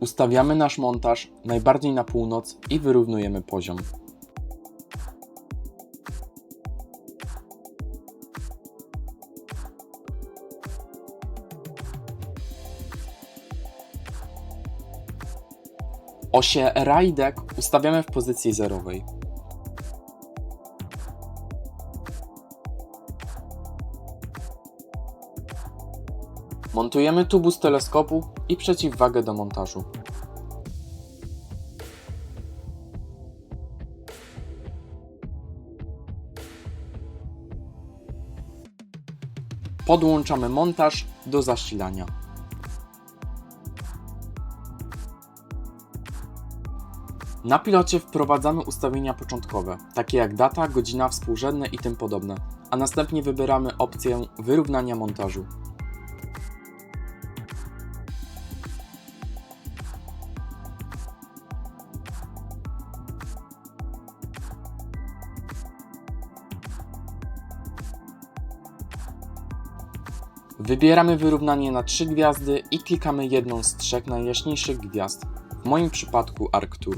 Ustawiamy nasz montaż najbardziej na północ i wyrównujemy poziom. Osie rajdek ustawiamy w pozycji zerowej. Montujemy tubus teleskopu i przeciwwagę do montażu. Podłączamy montaż do zasilania. Na pilocie wprowadzamy ustawienia początkowe, takie jak data, godzina, współrzędne i tym podobne, a następnie wybieramy opcję wyrównania montażu. Wybieramy wyrównanie na 3 gwiazdy i klikamy jedną z trzech najjaśniejszych gwiazd, w moim przypadku Arctur.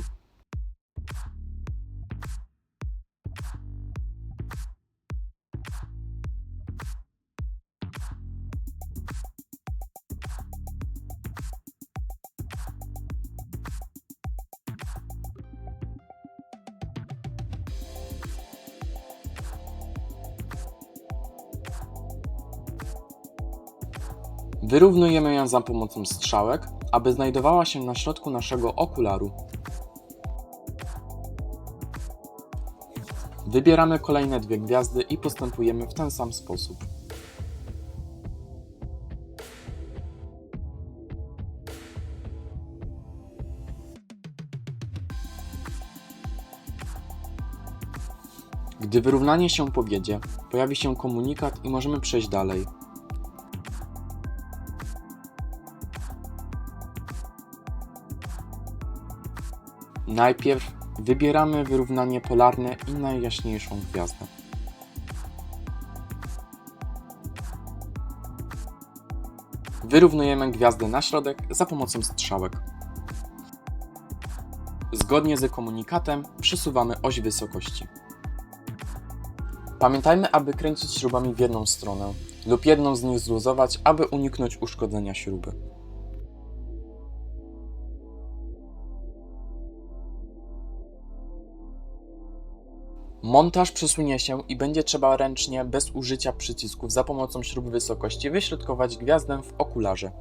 Wyrównujemy ją za pomocą strzałek, aby znajdowała się na środku naszego okularu. Wybieramy kolejne dwie gwiazdy i postępujemy w ten sam sposób. Gdy wyrównanie się powiedzie, pojawi się komunikat i możemy przejść dalej. Najpierw wybieramy wyrównanie polarne i najjaśniejszą gwiazdę. Wyrównujemy gwiazdę na środek za pomocą strzałek. Zgodnie z komunikatem przesuwamy oś wysokości. Pamiętajmy, aby kręcić śrubami w jedną stronę lub jedną z nich zluzować, aby uniknąć uszkodzenia śruby. Montaż przesunie się i będzie trzeba ręcznie, bez użycia przycisków, za pomocą śrub wysokości wyśrodkować gwiazdę w okularze.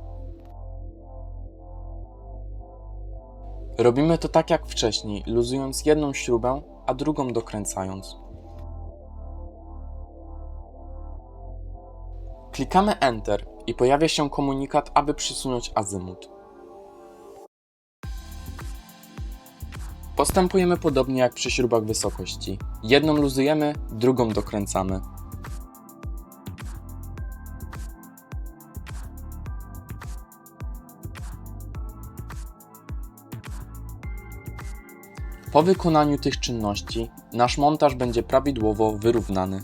Robimy to tak jak wcześniej, luzując jedną śrubę, a drugą dokręcając. Klikamy Enter i pojawia się komunikat, aby przesunąć azymut. Postępujemy podobnie jak przy śrubach wysokości. Jedną luzujemy, drugą dokręcamy. Po wykonaniu tych czynności nasz montaż będzie prawidłowo wyrównany.